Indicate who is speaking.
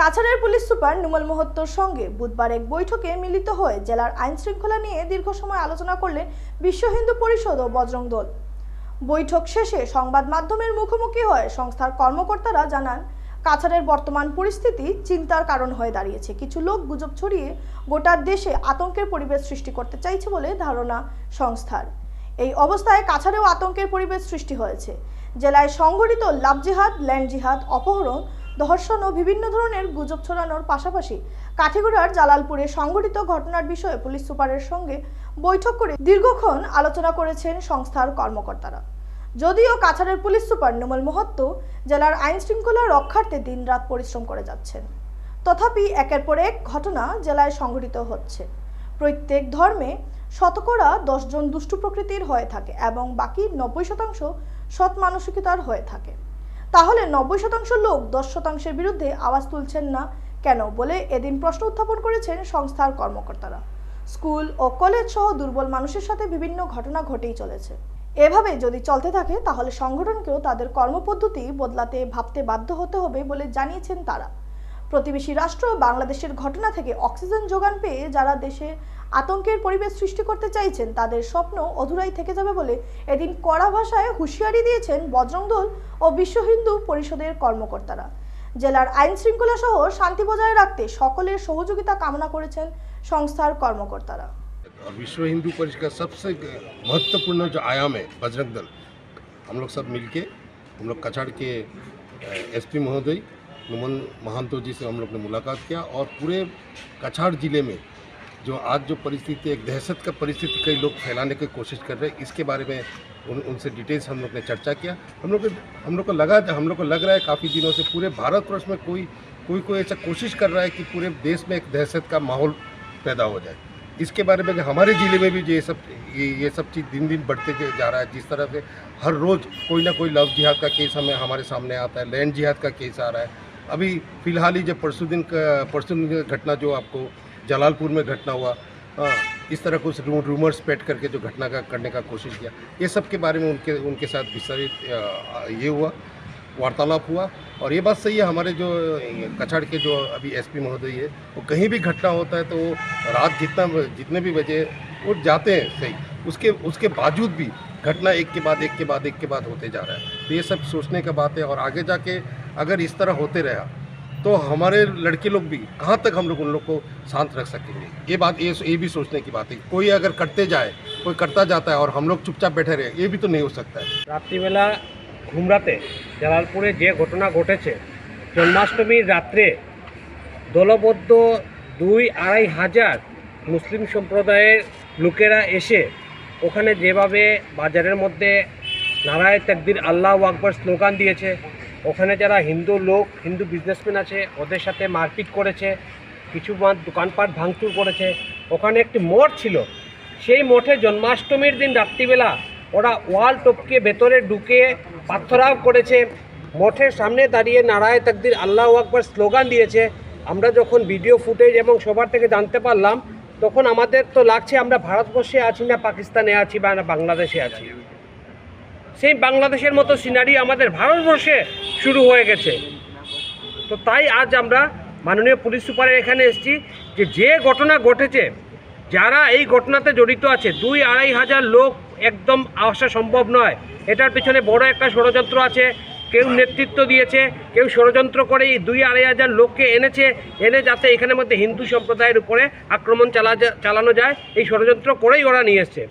Speaker 1: কাছাড়ের police super Numal মোহত্তর সঙ্গে বুধবার এক বৈঠকে মিলিত হয়ে জেলার আইন শৃঙ্খলা নিয়ে দীর্ঘ সময় আলোচনা করলেন বিশ্ব হিন্দু পরিষদ ও বজরং দল। বৈঠক শেষে সংবাদ মাধ্যমের মুখোমুখি হয়ে সংস্থার কর্মকর্তারা জানান, কাছাড়ের বর্তমান পরিস্থিতি চিন্তার কারণ হয়ে দাঁড়িয়েছে। কিছু লোক গুজব ছড়িয়ে গোটা দেশে আতঙ্কের পরিবেশ সৃষ্টি করতে চাইছে বলে ধারণা সংস্থার। এই অবস্থায় কাছাড়েও আতঙ্কের পরিবেশ সৃষ্টি হয়েছে। জেলায় সংঘটিত লাভ জিহাদ ল্যান্ড জিহাদ অপহরণ ধর্ষণ ও বিভিন্ন ধরনের গুজব ছড়ানোর পাশাপাশি কাঠিগড়ার জালালপুরে সংঘটিত ঘটনার বিষয়ে পুলিশ সুপারের সঙ্গে বৈঠক করে দীর্ঘক্ষণ আলোচনা করেছেন সংস্থার কর্মকর্তারা। যদিও কাছাড়ের পুলিশ সুপার নোমল মোহত্ত জেলার আইন শৃঙ্খলা রক্ষার্থে দিনরাত পরিশ্রম করে যাচ্ছেন। তথাপি একের পর এক ঘটনা জেলায় সংঘটিত হচ্ছে। প্রত্যেক ধর্মে শতকরা দশজন দুষ্টু প্রকৃতির হয়ে থাকে এবং বাকি নব্বই শতাংশ সৎ মানসিকতার হয়ে থাকে। তাহলে নব্বই শতাংশ লোক দশ শতাংশের বিরুদ্ধে আওয়াজ তুলছেন না কেন বলে এদিন প্রশ্ন উত্থাপন করেছেন সংস্থার কর্মকর্তারা। স্কুল ও কলেজ সহ দুর্বল মানুষের সাথে বিভিন্ন ঘটনা ঘটেই চলেছে। এভাবে যদি চলতে থাকে, তাহলে সংগঠনকেও তাদের কর্মপদ্ধতি বদলাতে ভাবতে বাধ্য হতে হবে বলে জানিয়েছেন তারা। প্রতিবেশী রাষ্ট্র বাংলাদেশের ঘটনা থেকে অক্সিজেন যোগান পেয়ে যারা দেশে আতঙ্কের পরিবেশ সৃষ্টি করতে চাইছেন তাদের স্বপ্ন অধুরাই থেকে যাবে বলে এদিন কড়া ভাষায় হুঁশিয়ারি দিয়েছেন বজরং দল ও বিশ্ব হিন্দু পরিষদের কর্মকর্তারা জেলার আইন শৃঙ্খলা সহ শান্তি বজায় রাখতে সকলের সহযোগিতা কামনা করেছেন সংস্থার কর্মকর্তারা
Speaker 2: और विश्व हिंदू परिषद का सबसे महत्वपूर्ण जो आयाम है बजरंग दल हम लोग सब मिलके हम लोग कछाड़ के एसपी महोदय नुमन महंतो जी से हम लोग ने मुलाकात किया और पूरे कछाड़ ज़िले में जो आज जो परिस्थिति, एक दहशत का परिस्थिति कई लोग फैलाने की कोशिश कर रहे हैं, इसके बारे में उन, उनसे डिटेल्स हम लोग ने चर्चा किया। हम लोग हम लोग को लगा, हम लोग को लग रहा है काफ़ी दिनों से पूरे भारतवर्ष में कोई कोई कोई ऐसा कोशिश कर रहा है कि पूरे देश में एक दहशत का माहौल पैदा हो जाए। इसके बारे में हमारे ज़िले में भी ये सब, ये ये सब चीज़ दिन दिन बढ़ते जा रहा है, जिस तरह से हर रोज़ कोई ना कोई लव जिहाद का केस हमें, हमारे सामने आता है, लैंड जिहाद का केस आ रहा है। अभी फ़िलहाल ही जब परसों दिन परसों दिन घटना जो आपको जलालपुर में घटना हुआ हाँ, इस तरह कुछ रू, रूमर स्प्रेड करके जो घटना का करने का कोशिश किया ये सब के बारे में उनके उनके साथ विस्तारित ये हुआ वार्तालाप हुआ और ये बात सही है हमारे जो कछाड़ के जो अभी एसपी महोदय है वो कहीं भी घटना होता है तो वो रात जितना जितने भी बजे वो जाते हैं सही उसके उसके बावजूद भी घटना एक के बाद एक के बाद एक के बाद होते जा रहा है। तो ये सब सोचने का बात है और आगे जाके अगर इस तरह होते रहा तो हमारे लड़के लोग भी कहाँ तक हम लोग उन लोग को शांत रख सकेंगे ये बात ये ये भी सोचने की बात है कोई अगर करते जाए कोई करता जाता है और हम लोग चुपचाप बैठे रहे ये भी तो नहीं हो सकता है
Speaker 3: রাত্রিবেলা ঘুমরাতে জালালপুরে যে ঘটনা ঘটেছে জন্মাষ্টমীর রাত্রে দলবদ্ধ দুই আড়াই হাজার মুসলিম সম্প্রদায়ের লোকেরা এসে ওখানে যেভাবে বাজারের মধ্যে নারায় তাকদির আল্লাহ আকবর স্লোগান দিয়েছে ওখানে যারা হিন্দু লোক, হিন্দু বিজনেসম্যান আছে, ওদের সাথে মারপিট করেছে, কিছু দোকানপাট ভাঙচুর করেছে। ওখানে একটি মঠ ছিল। সেই মঠে জন্মাষ্টমীর দিন রাত্রিবেলা ওরা ওয়াল টপকে ভেতরে ঢুকে পাথরাও করেছে। মঠের সামনে দাঁড়িয়ে নারায় তাকদির আল্লাহ আকবর স্লোগান দিয়েছে। আমরা যখন ভিডিও ফুটেজ এবং সবার থেকে জানতে পারলাম, তখন আমাদের তো লাগছে আমরা ভারতবর্ষে আছি না পাকিস্তানে আছি বা না বাংলাদেশে আছি। সেই বাংলাদেশের মতো সিনারি আমাদের ভারতবর্ষে শুরু হয়ে গেছে। তো তাই আজ আমরা মাননীয় পুলিশ সুপারের এখানে এসেছি যে যে ঘটনা ঘটেছে, যারা এই ঘটনাতে জড়িত আছে, দুই আড়াই হাজার লোক একদম আসা সম্ভব নয়। এটার পিছনে বড় একটা ষড়যন্ত্র আছে, কেউ নেতৃত্ব দিয়েছে, কেউ ষড়যন্ত্র করে এই দুই আড়াই হাজার লোককে এনেছে, এনে যাতে এখানের মধ্যে হিন্দু সম্প্রদায়ের উপরে আক্রমণ চালা চালানো যায়, এই ষড়যন্ত্র করেই ওরা নিয়ে এসছে।